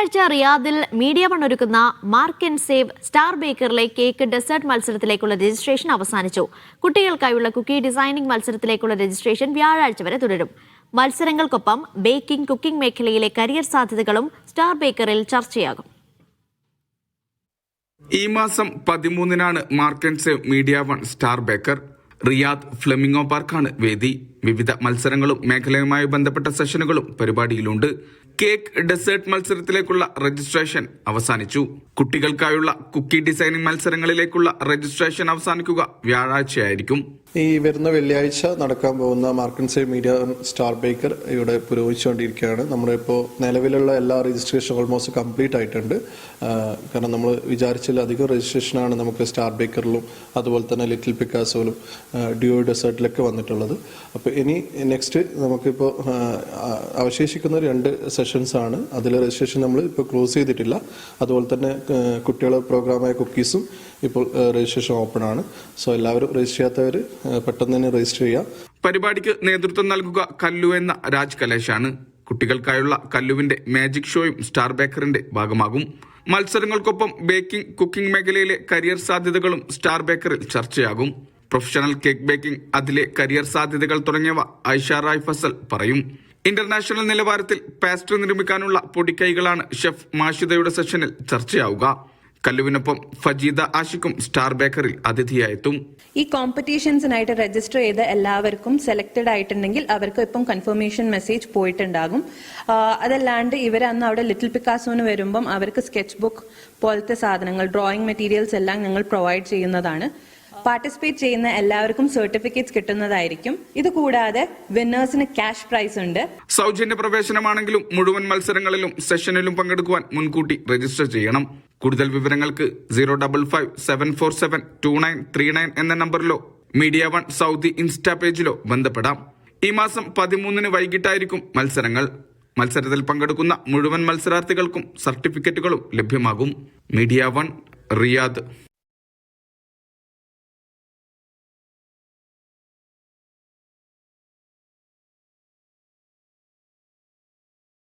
വെള്ളിയാഴ്ച റിയാദിൽ media one ഒരുക്കുന്ന മാർക്ക് ആൻഡ് സേവ് സ്റ്റാർ ബേക്കറിലെ കേക്ക് ഡെസേർട്ട് മത്സരത്തിലേക്കുള്ള രജിസ്ട്രേഷൻ അവസാനിച്ചു. കുട്ടികൾക്കായുള്ള കുക്കി ഡിസൈനിംഗ് മത്സരത്തിലേക്കുള്ള രജിസ്ട്രേഷൻ വ്യാഴാഴ്ച വരെ തുടരും. മത്സരങ്ങൾക്കൊപ്പം ബേക്കിംഗ് കുക്കിംഗ് മേഖലയിലെ കരിയർ സാധ്യതകളും സ്റ്റാർ ബേക്കറിൽ ചർച്ചയാകും. ഈ മാസം പതിമൂന്നിനാണ് Mark and Save Media One Star Baker. Riyadh flamingo പാർക്കാണ് വേദി. വിവിധ മത്സരങ്ങളും മേഖലയുമായി ബന്ധപ്പെട്ട സെഷനുകളും പരിപാടിയിലുണ്ട്. കേക്ക് ഡെസേർട്ട് മത്സരത്തിലേക്കുള്ള രജിസ്ട്രേഷൻ അവസാനിച്ചു. കുട്ടികൾക്കായുള്ള കുക്കി ഡിസൈനിംഗ് മത്സരങ്ങളിലേക്കുള്ള രജിസ്ട്രേഷൻ അവസാനിക്കുക വ്യാഴാഴ്ചയായിരിക്കും. ഈ വരുന്ന വെള്ളിയാഴ്ച നടക്കാൻ പോകുന്ന മാർക്കൻസ് മീഡിയ സ്റ്റാർ ബേക്കർ ഇവിടെ പുരോഗമിച്ചുകൊണ്ടിരിക്കുകയാണ്. നമ്മളിപ്പോൾ നിലവിലുള്ള എല്ലാ രജിസ്ട്രേഷനും ഓൾമോസ്റ്റ് കംപ്ലീറ്റ് ആയിട്ടുണ്ട്. കാരണം നമ്മൾ വിചാരിച്ചിലധികം രജിസ്ട്രേഷനാണ് നമുക്ക് സ്റ്റാർ ബേക്കറിലും അതുപോലെ തന്നെ ലിറ്റിൽ പിക്കാസോയിലും ഡ്യൂ ഡെസേർട്ടിലൊക്കെ വന്നിട്ടുള്ളത്. അപ്പോൾ ഇനി നെക്സ്റ്റ് നമുക്കിപ്പോൾ അവശേഷിക്കുന്ന രണ്ട് സെഷൻസ് ആണ്. അതിൽ രജിസ്ട്രേഷൻ നമ്മൾ ഇപ്പോൾ ക്ലോസ് ചെയ്തിട്ടില്ല. അതുപോലെ തന്നെ കുട്ടികളുടെ പ്രോഗ്രാമായ കുക്കീസും ഇപ്പോൾ രജിസ്ട്രേഷൻ ഓപ്പൺ ആണ്. സോ എല്ലാവരും രജിസ്റ്റർ ചെയ്യാത്തവർ പെട്ടെന്ന് തന്നെ രജിസ്റ്റർ ചെയ്യാം. പരിപാടിക്ക് നേതൃത്വം നൽകുക കല്ലു എന്ന രാജ് കലേഷാണ് കുട്ടികൾക്കായുള്ള കല്ലുവിന്റെ മാജിക് ഷോയും സ്റ്റാർ ബേക്കറിന്റെ ഭാഗമാകും. മത്സരങ്ങൾക്കൊപ്പം ബേക്കിംഗ് കുക്കിംഗ് മേഖലയിലെ കരിയർ സാധ്യതകളും സ്റ്റാർ ബേക്കറിൽ ചർച്ചയാകും. പ്രൊഫഷണൽ കേക്ക് ബേക്കിംഗ് അതിലെ കരിയർ സാധ്യതകൾ തുടങ്ങിയവ ഐഷ റായ് ഫസൽ പറയും. ഇന്റർനാഷണൽ നിലവാരത്തിൽ പാസ്ട്രി നിർമ്മിക്കാനുള്ള പൊടിക്കൈകളാണ് ഷെഫ് മാഷിദയുടെ സെഷനിൽ ചർച്ചയാവുക. കല്ലുവിനൊപ്പം ഫജീദ ആഷിക്കും സ്റ്റാർ ബേക്കറിൽ അതിഥിയായെത്തും. ഈ കോമ്പറ്റീഷൻസിനായിട്ട് രജിസ്റ്റർ ചെയ്ത എല്ലാവർക്കും സെലക്റ്റഡ് ആയിട്ടുണ്ടെങ്കിൽ അവർക്ക് ഇപ്പം കൺഫർമേഷൻ മെസ്സേജ് പോയിട്ടുണ്ടാകും. അതല്ലാണ്ട് ഇവർ അന്ന് അവിടെ ലിറ്റിൽ പിക്കാസോന് വരുമ്പം അവർക്ക് സ്കെച്ച് ബുക്ക് പോലത്തെ സാധനങ്ങൾ ഡ്രോയിങ് മെറ്റീരിയൽസ് എല്ലാം ഞങ്ങൾ പ്രൊവൈഡ് ചെയ്യുന്നതാണ്. പാർട്ടിസിപ്പേറ്റ് ചെയ്യുന്ന എല്ലാവർക്കും സർട്ടിഫിക്കറ്റ്സ് കിട്ടുന്നതായിരിക്കും. ഇത് കൂടാതെ വിന്നേഴ്സിന് ക്യാഷ് പ്രൈസ് ഉണ്ട്. സൗജന്യ പ്രവേശനമാണെങ്കിലും മുഴുവൻ മത്സരങ്ങളിലും സെഷനിലും പങ്കെടുക്കുവാൻ മുൻകൂട്ടി രജിസ്റ്റർ ചെയ്യണം. കൂടുതൽ വിവരങ്ങൾക്ക് zero double five seven four seven two nine three nine എന്ന നമ്പറിലോ മീഡിയ വൺ സൗദി ഇൻസ്റ്റാ പേജിലോ ബന്ധപ്പെടാം. ഈ മാസം പതിമൂന്നിന് വൈകിട്ടായിരിക്കും മത്സരങ്ങൾ. മത്സരത്തിൽ പങ്കെടുക്കുന്ന മുഴുവൻ മത്സരാർത്ഥികൾക്കും സർട്ടിഫിക്കറ്റുകളും ലഭ്യമാകും. Media One Riyadh.